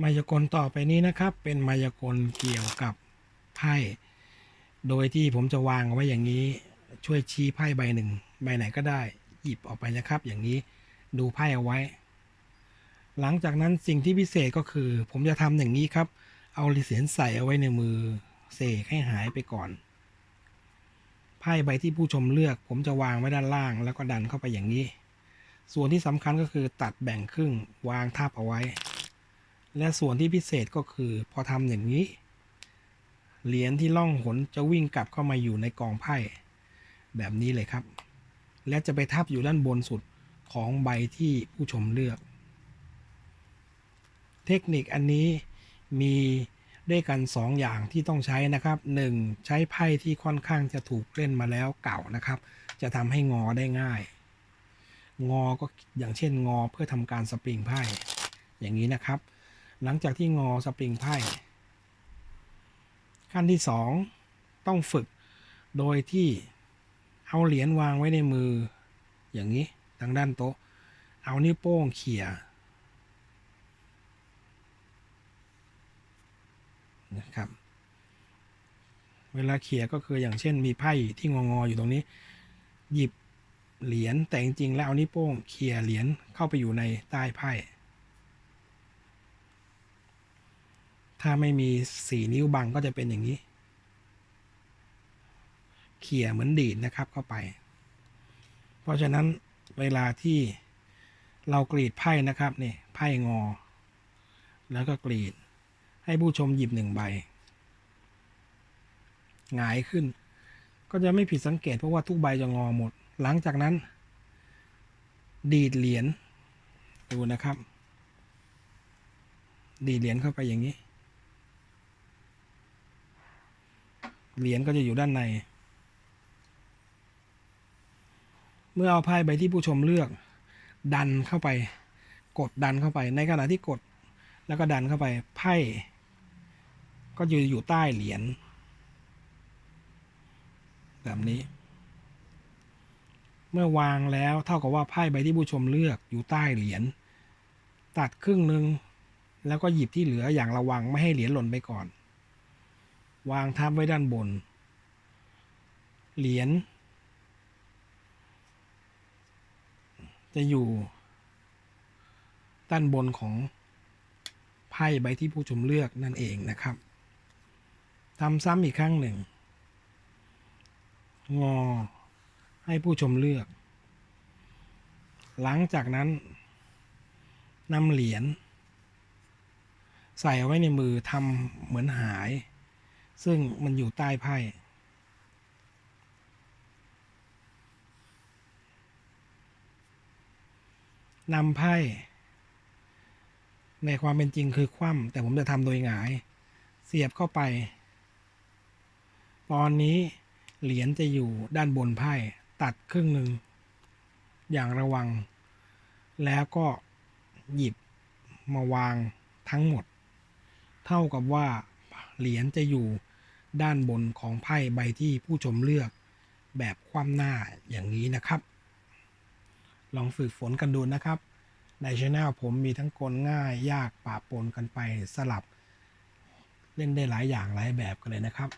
มายากลต่อไปนี้นะครับ เป็นมายากลเกี่ยวกับไพ่โดยที่ผมจะวางไว้อย่างนี้ช่วยชี้ไพ่ใบหนึ่งใบไหนก็ได้ หยิบออกไปนะครับ อย่างนี้ดูไพ่เอาไว้ หลังจากนั้นสิ่งที่พิเศษก็คือ ผมจะทำอย่างนี้ครับ เอาเหรียญใส่เอาไว้ในมือเสกให้หายไปก่อนไพ่ใบที่ผู้ชมเลือก ผมจะวางไว้ด้านล่าง แล้วก็ดันเข้าไปอย่างนี้ ส่วนที่สำคัญก็คือตัดแบ่งครึ่งวางทับเอาไว้ และส่วนที่พิเศษก็คือพอทำอย่างนี้ เหรียญที่ล่องหนจะวิ่งกลับเข้ามาอยู่ในกองไพ่แบบนี้เลยครับ และจะไปทับอยู่ด้านบนสุดของใบที่ผู้ชมเลือก เทคนิคอันนี้มีด้วยกัน 2 อย่างที่ต้องใช้นะครับ 1. ใช้ไพ่ที่ค่อนข้างจะถูกเล่นมาแล้วเก่านะครับ จะทำให้งอได้ง่าย งอก็อย่างเช่นงอเพื่อทำการสปริงไพ่อย่างนี้นะครับ หลังจากที่งอสปริงไพ่ขั้นที่ 2 ต้องฝึกโดยที่เอาเหรียญวางไว้ในมือ อย่างนี้ทางด้านโต๊ะ เอานิ้วโป้งเขี่ยนะครับ เวลาเขี่ยก็คืออย่างเช่นมีไพ่ที่งองออยู่ตรงนี้ หยิบเหรียญแต่จริงๆแล้วเอานิ้วโป้งเขี่ยเหรียญเข้าไปอยู่ในใต้ไพ่ ถ้าไม่มีสีนิ้วบังก็จะเป็นอย่างนี้ เขี่ยเหมือนดีดนะครับเข้าไป เพราะฉะนั้นเวลาที่เรากรีดไพ่นะครับนี่ไพ่งอ แล้วก็กรีด ให้ผู้ชมหยิบหนึ่งใบหงายขึ้น ก็จะไม่ผิดสังเกตเพราะว่าทุกใบจะงอหมด หลังจากนั้น ดีดเหรียญดูนะครับ ดีดเหรียญเข้าไปอย่างนี้ เหรียญก็จะอยู่ด้านใน เมื่อเอาไพ่ใบที่ผู้ชมเลือก ดันเข้าไป กดดันเข้าไป ในขณะที่กด แล้วก็ดันเข้าไปไพ่ก็จะอยู่ใต้เหรียญแบบนี้ เมื่อวางแล้วเท่ากับว่าไพ่ใบที่ผู้ชมเลือกอยู่ใต้เหรียญตัดครึ่งหนึ่งแล้วก็หยิบที่เหลืออย่างระวังไม่ให้เหรียญหล่นไปก่อน วางทับไว้ด้านบน เหรียญจะอยู่ ด้านบนของไพ่ใบที่ผู้ชมเลือกนั่นเองนะครับทำซ้ำอีกครั้งหนึ่ง งอ ให้ผู้ชมเลือก หลังจากนั้นนำเหรียญใส่เอาไว้ในมือทำเหมือนหาย ซึ่งมันอยู่ใต้ไพ่นำไพ่ ในความเป็นจริงคือคว่ำแต่ผมจะทำโดยหงาย เสียบเข้าไป ตอนนี้เหรียญจะอยู่ด้านบนไพ่ตัดครึ่งหนึ่ง อย่างระวัง แล้วก็หยิบมาวางทั้งหมด เท่ากับว่าเหรียญจะอยู่ ด้านบนของไพ่ใบที่ผู้ชมเลือกแบบคว่ำหน้าอย่างนี้นะครับ ลองฝึกฝนกันดูนะครับ ในช anel ผมมีทั้งกลง่ายยากปะปนกันไปสลับ เล่นได้หลายอย่างหลายแบบกันเลยนะครับ